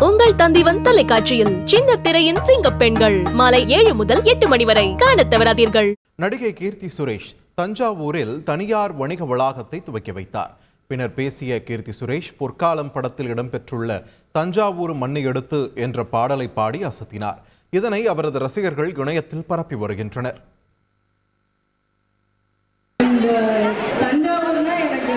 உங்கள் தந்திவன் தொலைக்காட்சியில் சின்ன திரையின் சிங்க பெண்கள். மாலை ஏழு முதல் எட்டு மணி வரை காணத் தவறாதீர்கள். நடிகை கீர்த்தி சுரேஷ் தஞ்சாவூரில் தனியார் வணிக வளாகத்தை துவக்கி வைத்தார். பின்னர் பேசிய கீர்த்தி சுரேஷ் பொற்காலம் படத்தில் இடம்பெற்றுள்ள தஞ்சாவூர் மண்ணை எடுத்து என்ற பாடலை பாடி அசத்தினார். இதனை அவரது ரசிகர்கள் இணையத்தில் பரப்பி வருகின்றனர். இந்த தஞ்சாவூர்னா எனக்கு